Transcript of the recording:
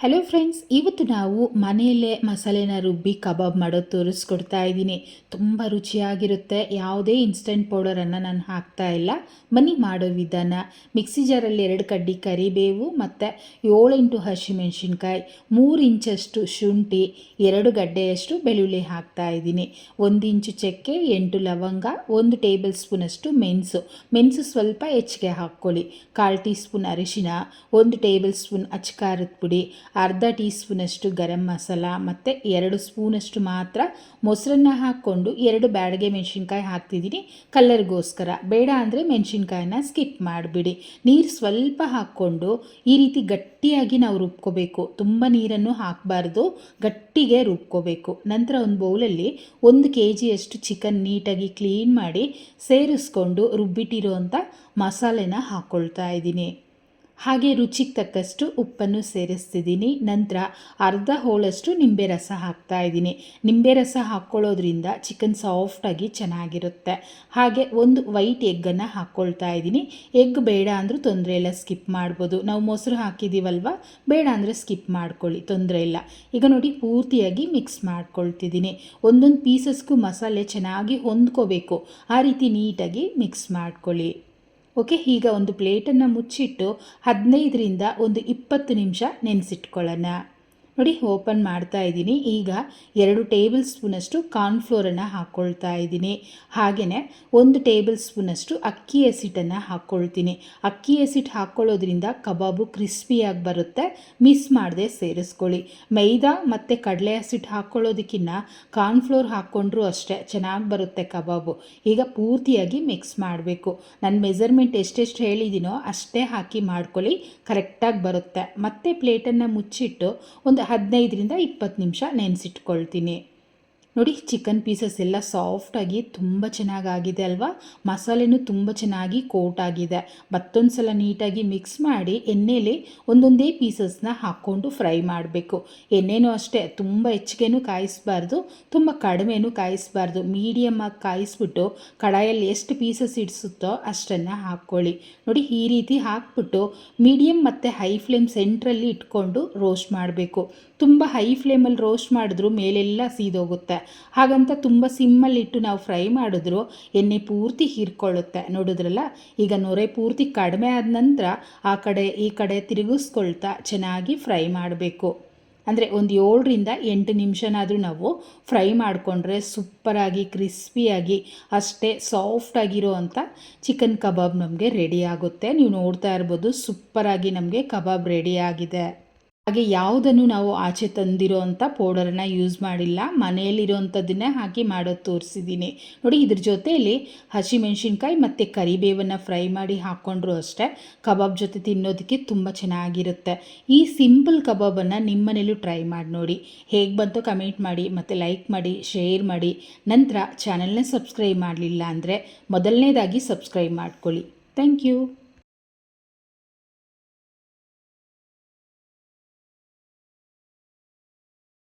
Hello friends ಇವತ್ತು ನಾವು ಮನೆಯಲ್ಲೇ ಮಸಾಲೆನ ರುಬ್ಬಿ ಕಬಾಬ್ ಮಾಡೋದು ತೋರಿಸ್ಕೊಡ್ತಾ ಇದ್ದೀನಿ. ತುಂಬ ರುಚಿಯಾಗಿರುತ್ತೆ. ಯಾವುದೇ ಇನ್ಸ್ಟೆಂಟ್ ಪೌಡರನ್ನು ನಾನು ಹಾಕ್ತಾ ಇಲ್ಲ. ಬನ್ನಿ ಮಾಡೋ ವಿಧಾನ. ಮಿಕ್ಸಿ ಜಾರಲ್ಲಿ ಎರಡು ಕಡ್ಡಿ ಕರಿಬೇವು ಮತ್ತು ಏಳೆಂಟು ಹಸಿಮೆಣಸಿನ್ಕಾಯಿ, ಮೂರು ಇಂಚಷ್ಟು ಶುಂಠಿ, ಎರಡು ಗಡ್ಡೆಯಷ್ಟು ಬೆಳ್ಳುಳ್ಳಿ ಹಾಕ್ತಾ ಇದ್ದೀನಿ. ಒಂದು ಇಂಚು ಚಕ್ಕೆ, ಎಂಟು ಲವಂಗ, ಒಂದು ಟೇಬಲ್ ಸ್ಪೂನಷ್ಟು ಮೆಣಸು. ಮೆಣಸು ಸ್ವಲ್ಪ ಹೆಚ್ಚಿಗೆ ಹಾಕ್ಕೊಳ್ಳಿ. ಕಾಲು ಟೀ ಸ್ಪೂನ್ ಅರಿಶಿನ ಒಂದು ಟೇಬಲ್ ಸ್ಪೂನ್ ಅಚ್ಕಾರದ ಪುಡಿ ಅರ್ಧ ಟೀ ಸ್ಪೂನಷ್ಟು ಗರಂ ಮಸಾಲ ಮತ್ತು ಎರಡು ಸ್ಪೂನಷ್ಟು ಮಾತ್ರ ಮೊಸರನ್ನ ಹಾಕ್ಕೊಂಡು ಎರಡು ಬ್ಯಾಡಗೆ ಮೆಣಸಿನ್ಕಾಯಿ ಹಾಕ್ತಿದ್ದೀನಿ. ಕಲ್ಲರ್ಗೋಸ್ಕರ ಬೇಡ ಅಂದರೆ ಮೆಣಸಿನ್ಕಾಯಿನ ಸ್ಕಿಪ್ ಮಾಡಿಬಿಡಿ. ನೀರು ಸ್ವಲ್ಪ ಹಾಕ್ಕೊಂಡು ಈ ರೀತಿ ಗಟ್ಟಿಯಾಗಿ ನಾವು ರುಬ್ಕೋಬೇಕು. ತುಂಬ ನೀರನ್ನು ಹಾಕಬಾರ್ದು. ಗಟ್ಟಿಗೆ ರುಬ್ಕೋಬೇಕು. ನಂತರ ಒಂದು ಬೌಲಲ್ಲಿ ಒಂದು ಕೆ ಜಿಯಷ್ಟು ಚಿಕನ್ ನೀಟಾಗಿ ಕ್ಲೀನ್ ಮಾಡಿ ಸೇರಿಸ್ಕೊಂಡು ರುಬ್ಬಿಟ್ಟಿರುವಂಥ ಮಸಾಲೆನ ಹಾಕ್ಕೊಳ್ತಾ ಇದ್ದೀನಿ. ಹಾಗೆ ರುಚಿಗೆ ತಕ್ಕಷ್ಟು ಉಪ್ಪನ್ನು ಸೇರಿಸ್ತಿದ್ದೀನಿ. ನಂತರ ಅರ್ಧ ಹೋಳಷ್ಟು ನಿಂಬೆ ರಸ ಹಾಕ್ತಾ ಇದ್ದೀನಿ. ನಿಂಬೆ ರಸ ಹಾಕ್ಕೊಳ್ಳೋದ್ರಿಂದ ಚಿಕನ್ ಸಾಫ್ಟಾಗಿ ಚೆನ್ನಾಗಿರುತ್ತೆ. ಹಾಗೆ ಒಂದು ವೈಟ್ ಎಗ್ಗನ್ನು ಹಾಕ್ಕೊಳ್ತಾ ಇದ್ದೀನಿ. ಎಗ್ ಬೇಡ ಅಂದರೂ ತೊಂದರೆ ಇಲ್ಲ, ಸ್ಕಿಪ್ ಮಾಡ್ಬೋದು. ನಾವು ಮೊಸರು ಹಾಕಿದ್ದೀವಲ್ವ ಬೇಡ ಅಂದರೆ ಸ್ಕಿಪ್ ಮಾಡ್ಕೊಳ್ಳಿ, ತೊಂದರೆ ಇಲ್ಲ. ಈಗ ನೋಡಿ, ಪೂರ್ತಿಯಾಗಿ ಮಿಕ್ಸ್ ಮಾಡ್ಕೊಳ್ತಿದ್ದೀನಿ. ಒಂದೊಂದು ಪೀಸಸ್ಗೂ ಮಸಾಲೆ ಚೆನ್ನಾಗಿ ಹೊಂದ್ಕೋಬೇಕು. ಆ ರೀತಿ ನೀಟಾಗಿ ಮಿಕ್ಸ್ ಮಾಡ್ಕೊಳ್ಳಿ. ಓಕೆ ಈಗ ಒಂದು ಪ್ಲೇಟನ್ನು ಮುಚ್ಚಿಟ್ಟು ಹದಿನೈದರಿಂದ ಒಂದು ಇಪ್ಪತ್ತು ನಿಮಿಷ ನೆನೆಸಿಟ್ಕೊಳ್ಳೋಣ. ನೋಡಿ, ಓಪನ್ ಮಾಡ್ತಾ ಇದ್ದೀನಿ. ಈಗ ಎರಡು ಟೇಬಲ್ ಸ್ಪೂನಷ್ಟು ಕಾರ್ನ್ಫ್ಲೋರನ್ನು ಹಾಕ್ಕೊಳ್ತಾ ಇದ್ದೀನಿ. ಹಾಗೆಯೇ ಒಂದು ಟೇಬಲ್ ಸ್ಪೂನಷ್ಟು ಅಕ್ಕಿ ಎಸಿಟನ್ನು ಹಾಕ್ಕೊಳ್ತೀನಿ ಅಕ್ಕಿ ಎಸಿಟ್ ಹಾಕ್ಕೊಳ್ಳೋದ್ರಿಂದ ಕಬಾಬು ಕ್ರಿಸ್ಪಿಯಾಗಿ ಬರುತ್ತೆ. ಮಿಸ್ ಮಾಡದೆ ಸೇರಿಸ್ಕೊಳ್ಳಿ. ಮೈದಾ ಮತ್ತು ಕಡಲೆ ಹಸಿಟ್ಟು ಹಾಕ್ಕೊಳ್ಳೋದಕ್ಕಿಂತ ಕಾರ್ನ್ಫ್ಲೋರ್ ಹಾಕ್ಕೊಂಡ್ರೂ ಅಷ್ಟೇ ಚೆನ್ನಾಗಿ ಬರುತ್ತೆ ಕಬಾಬು. ಈಗ ಪೂರ್ತಿಯಾಗಿ ಮಿಕ್ಸ್ ಮಾಡಬೇಕು. ನನ್ನ ಮೆಸರ್ಮೆಂಟ್ ಎಷ್ಟೆಷ್ಟು ಹೇಳಿದ್ದೀನೋ ಅಷ್ಟೇ ಹಾಕಿ ಮಾಡ್ಕೊಳ್ಳಿ. ಕರೆಕ್ಟಾಗಿ ಬರುತ್ತೆ. ಮತ್ತೆ ಪ್ಲೇಟನ್ನು ಮುಚ್ಚಿಟ್ಟು ಒಂದು ಹದಿನೈದರಿಂದ ಇಪ್ಪತ್ತು ನಿಮಿಷ ನೆನೆಸಿಟ್ಕೊಳ್ತೀನಿ. ನೋಡಿ ಚಿಕನ್ ಪೀಸಸ್ ಎಲ್ಲ ಸಾಫ್ಟಾಗಿ ತುಂಬ ಚೆನ್ನಾಗಾಗಿದೆ ಅಲ್ವಾ? ಮಸಾಲೆನೂ ತುಂಬ ಚೆನ್ನಾಗಿ ಕೋಟ್ ಆಗಿದೆ. ಮತ್ತೊಂದು ಸಲ ನೀಟಾಗಿ ಮಿಕ್ಸ್ ಮಾಡಿ ಎಣ್ಣೆಲಿ ಒಂದೊಂದೇ ಪೀಸಸ್ನ ಹಾಕ್ಕೊಂಡು ಫ್ರೈ ಮಾಡಬೇಕು. ಎಣ್ಣೆನೂ ಅಷ್ಟೇ, ತುಂಬ ಹೆಚ್ಚಿಗೆನೂ ಕಾಯಿಸ್ಬಾರ್ದು, ತುಂಬ ಕಡಿಮೆನೂ ಕಾಯಿಸ್ಬಾರ್ದು. ಮೀಡಿಯಮ್ಮಾಗಿ ಕಾಯಿಸ್ಬಿಟ್ಟು ಕಡಾಯಲ್ಲಿ ಎಷ್ಟು ಪೀಸಸ್ ಇಡಿಸುತ್ತೋ ಅಷ್ಟನ್ನು ಹಾಕ್ಕೊಳ್ಳಿ. ನೋಡಿ, ಈ ರೀತಿ ಹಾಕ್ಬಿಟ್ಟು ಮೀಡಿಯಮ್ ಮತ್ತು ಹೈ ಫ್ಲೇಮ್ ಸೆಂಟ್ರಲ್ಲಿ ಇಟ್ಕೊಂಡು ರೋಸ್ಟ್ ಮಾಡಬೇಕು. ತುಂಬ ಹೈ ಫ್ಲೇಮಲ್ಲಿ ರೋಸ್ಟ್ ಮಾಡಿದ್ರೂ ಮೇಲೆಲ್ಲ ಸೀದೋಗುತ್ತೆ. ಹಾಗಂತ ತುಂಬ ಸಿಮ್ಮಲ್ಲಿಟ್ಟು ನಾವು ಫ್ರೈ ಮಾಡಿದ್ರು, ಎಣ್ಣೆ ಪೂರ್ತಿ ಹೀರ್ಕೊಳ್ಳುತ್ತೆ. ನೋಡಿದ್ರಲ್ಲ, ಈಗ ನೊರೆ ಪೂರ್ತಿ ಕಡಿಮೆ ಆದ ನಂತರ ಆ ಕಡೆ, ಈ ಕಡೆ ತಿರುಗಿಸ್ಕೊಳ್ತಾ ಚೆನ್ನಾಗಿ ಫ್ರೈ ಮಾಡಬೇಕು. ಅಂದರೆ ಒಂದು ಏಳರಿಂದ ಎಂಟು ನಿಮಿಷನಾದರೂ ನಾವು ಫ್ರೈ ಮಾಡಿಕೊಂಡ್ರೆ ಸೂಪರಾಗಿ, ಕ್ರಿಸ್ಪಿಯಾಗಿ, ಅಷ್ಟೇ ಸಾಫ್ಟಾಗಿರೋ ಅಂಥ ಚಿಕನ್ ಕಬಾಬ್ ನಮಗೆ ರೆಡಿ ಆಗುತ್ತೆ. ನೀವು ನೋಡ್ತಾ ಇರ್ಬೋದು, ಸೂಪರಾಗಿ ನಮಗೆ ಕಬಾಬ್ ರೆಡಿ ಆಗಿದೆ. ಹಾಗೆ ಯಾವುದನ್ನು ನಾವು ಆಚೆ ತಂದಿರೋ ಅಂಥ ಪೌಡರನ್ನು ಯೂಸ್ ಮಾಡಿಲ್ಲ ಮನೆಯಲ್ಲಿರೋವಂಥದ್ದನ್ನೇ ಹಾಕಿ ಮಾಡೋದು ತೋರಿಸಿದ್ದೀನಿ. ನೋಡಿ, ಇದ್ರ ಜೊತೆಯಲ್ಲಿ ಹಸಿಮೆಣ್ಸಿನ್ಕಾಯಿ ಮತ್ತು ಕರಿಬೇವನ್ನು ಫ್ರೈ ಮಾಡಿ ಹಾಕ್ಕೊಂಡ್ರು ಅಷ್ಟೇ, ಕಬಾಬ್ ಜೊತೆ ತಿನ್ನೋದಕ್ಕೆ ತುಂಬ ಚೆನ್ನಾಗಿರುತ್ತೆ. ಈ ಸಿಂಪಲ್ ಕಬಾಬನ್ನು ನಿಮ್ಮ ಮನೇಲೂ ಟ್ರೈ ಮಾಡಿ ನೋಡಿ. ಹೇಗೆ ಬಂತು ಕಮೆಂಟ್ ಮಾಡಿ, ಮತ್ತು ಲೈಕ್ ಮಾಡಿ, ಶೇರ್ ಮಾಡಿ. ನಂತರ ಚಾನಲ್ನೇ ಸಬ್ಸ್ಕ್ರೈಬ್ ಮಾಡಲಿಲ್ಲ ಅಂದರೆ ಮೊದಲನೇದಾಗಿ ಸಬ್ಸ್ಕ್ರೈಬ್ ಮಾಡ್ಕೊಳ್ಳಿ. Thank you.